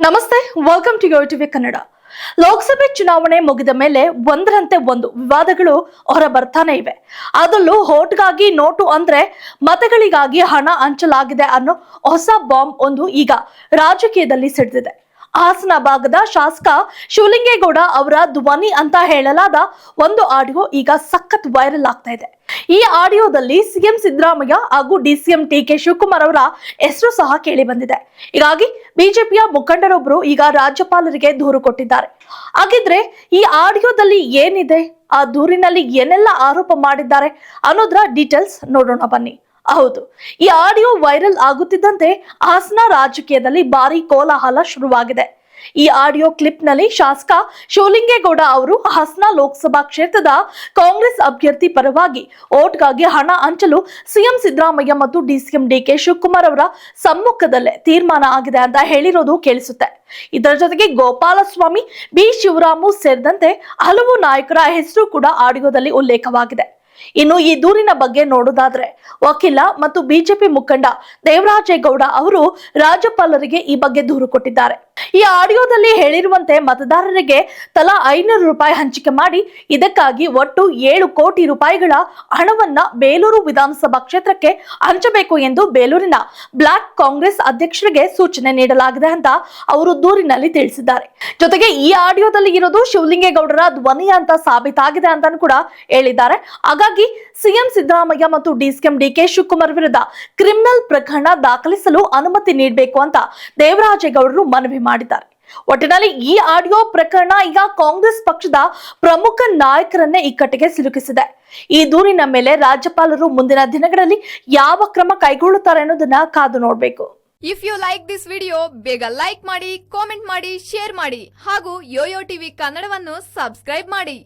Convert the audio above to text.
ನಮಸ್ತೆ welcome to your TV Kannada Lok Sabha ಚುನಾವಣೆ ಮುಗಿದ ಮೇಲೆ ಒಂದರಂತೆ ಒಂದು ವಿವಾದಗಳು ಹೊರ ಬರ್ತಾನೆ ಇವೆ. ಅದರಲ್ಲೂ ಹೋಟ್ಗಾಗಿ ನೋಟು ಅಂದ್ರೆ ಮತಗಳಿಗಾಗಿ ಹಣ ಹಂಚಲಾಗಿದೆ ಅನ್ನೋ ಹೊಸ ಬಾಂಬ್ ಒಂದು ಈಗ ರಾಜಕೀಯದಲ್ಲಿ ಸಿಡಿದಿದೆ. ಹಾಸನ ಭಾಗದ ಶಾಸಕ ಶಿವಲಿಂಗೇಗೌಡ ಅವರ ಧ್ವನಿ ಅಂತ ಹೇಳಲಾದ ಒಂದು ಆಡಿಯೋ ಈಗ ಸಖತ್ ವೈರಲ್ ಆಗ್ತಾ ಇದೆ. ಈ ಆಡಿಯೋದಲ್ಲಿ ಸಿಎಂ ಸಿದ್ದರಾಮಯ್ಯ ಹಾಗೂ ಡಿಸಿಎಂ ಟಿ ಕೆ ಶಿವಕುಮಾರ್ ಅವರ ಹೆಸರು ಸಹ ಕೇಳಿ ಬಂದಿದೆ. ಹೀಗಾಗಿ ಬಿಜೆಪಿಯ ಮುಖಂಡರೊಬ್ಬರು ಈಗ ರಾಜ್ಯಪಾಲರಿಗೆ ದೂರು ಕೊಟ್ಟಿದ್ದಾರೆ. ಹಾಗಿದ್ರೆ ಈ ಆಡಿಯೋದಲ್ಲಿ ಏನಿದೆ? ಆ ದೂರಿನಲ್ಲಿ ಏನೆಲ್ಲ ಆರೋಪ ಮಾಡಿದ್ದಾರೆ ಅನ್ನೋದ್ರ ಡೀಟೇಲ್ಸ್ ನೋಡೋಣ ಬನ್ನಿ. ಹೌದು. ಈ ಆಡಿಯೋ ವೈರಲ್ ಆಗುತ್ತಿದ್ದಂತೆ ಹಾಸನ ರಾಜಕೀಯದಲ್ಲಿ ಭಾರಿ ಕೋಲಾಹಲ ಶುರುವಾಗಿದೆ. ಈ ಆಡಿಯೋ ಕ್ಲಿಪ್ನಲ್ಲಿ ಶಾಸಕ ಶಿವಲಿಂಗೇಗೌಡ ಅವರು ಹಾಸನ ಲೋಕಸಭಾ ಕ್ಷೇತ್ರದ ಕಾಂಗ್ರೆಸ್ ಅಭ್ಯರ್ಥಿ ಪರವಾಗಿ ಓಟ್ಗಾಗಿ ಹಣ ಹಂಚಲು ಸಿಎಂ ಸಿದ್ದರಾಮಯ್ಯ ಮತ್ತು ಡಿಸಿಎಂ ಡಿಕೆ ಶಿವಕುಮಾರ್ ಅವರ ಸಮ್ಮುಖದಲ್ಲೇ ತೀರ್ಮಾನ ಆಗಿದೆ ಅಂತ ಹೇಳಿರೋದು ಕೇಳಿಸುತ್ತೆ. ಇದರ ಜೊತೆಗೆ ಗೋಪಾಲಸ್ವಾಮಿ, ಬಿ. ಶಿವರಾಮು ಸೇರಿದಂತೆ ಹಲವು ನಾಯಕರ ಹೆಸರು ಕೂಡ ಆಡಿಯೋದಲ್ಲಿ ಉಲ್ಲೇಖವಾಗಿದೆ. ಇನ್ನು ಈ ದೂರಿನ ಬಗ್ಗೆ ನೋಡೋದಾದ್ರೆ ವಕೀಲ ಮತ್ತು ಬಿಜೆಪಿ ಮುಖಂಡ ದೇವರಾಜೇಗೌಡ ಅವರು ರಾಜ್ಯಪಾಲರಿಗೆ ಈ ಬಗ್ಗೆ ದೂರು ಕೊಟ್ಟಿದ್ದಾರೆ. ಈ ಆಡಿಯೋದಲ್ಲಿ ಹೇಳಿರುವಂತೆ ಮತದಾರರಿಗೆ ತಲಾ ಐನೂರು ರೂಪಾಯಿ ಹಂಚಿಕೆ ಮಾಡಿ ಇದಕ್ಕಾಗಿ ಒಟ್ಟು ಏಳು ಕೋಟಿ ರೂಪಾಯಿಗಳ ಹಣವನ್ನ ಬೇಲೂರು ವಿಧಾನಸಭಾ ಕ್ಷೇತ್ರಕ್ಕೆ ಹಂಚಬೇಕು ಎಂದು ಬೇಲೂರಿನ ಬ್ಲಾಕ್ ಕಾಂಗ್ರೆಸ್ ಅಧ್ಯಕ್ಷರಿಗೆ ಸೂಚನೆ ನೀಡಲಾಗಿದೆ ಅಂತ ಅವರು ದೂರಿನಲ್ಲಿ ತಿಳಿಸಿದ್ದಾರೆ. ಜೊತೆಗೆ ಈ ಆಡಿಯೋದಲ್ಲಿ ಇರೋದು ಶಿವಲಿಂಗೇಗೌಡರ ಧ್ವನಿ ಅಂತ ಸಾಬೀತಾಗಿದೆ ಅಂತಾನು ಕೂಡ ಹೇಳಿದ್ದಾರೆ. ಹಾಗಾಗಿ ಸಿಎಂ ಸಿದ್ದರಾಮಯ್ಯ ಮತ್ತು ಡಿಸಿಎಂ ಡಿಕೆ ಶಿವಕುಮಾರ್ ವಿರುದ್ಧ ಕ್ರಿಮಿನಲ್ ಪ್ರಕರಣ ದಾಖಲಿಸಲು ಅನುಮತಿ ನೀಡಬೇಕು ಅಂತ ದೇವರಾಜೇಗೌಡರು ಮನವಿ ಮಾಡಿದ್ದಾರೆ. ಒಟ್ಟಿನಲ್ಲಿ ಈ ಆಡಿಯೋ ಪ್ರಕರಣ ಈಗ ಕಾಂಗ್ರೆಸ್ ಪಕ್ಷದ ಪ್ರಮುಖ ನಾಯಕರನ್ನೇ ಇಕ್ಕಟ್ಟಿಗೆ ಸಿಲುಕಿಸಿದೆ. ಈ ದೂರಿನ ಮೇಲೆ ರಾಜ್ಯಪಾಲರು ಮುಂದಿನ ದಿನಗಳಲ್ಲಿ ಯಾವ ಕ್ರಮ ಕೈಗೊಳ್ಳುತ್ತಾರೆ ಅನ್ನೋದನ್ನ ಕಾದು ನೋಡಬೇಕು. If you like this video ಬೇಗ ಲೈಕ್ ಮಾಡಿ ಕಾಮೆಂಟ್ ಮಾಡಿ ಶೇರ್ ಮಾಡಿ ಹಾಗೂ ಯೋಯೋ ಟಿವಿ ಕನ್ನಡವನ್ನು ಸಬ್ಸ್ಕ್ರೈಬ್ ಮಾಡಿ.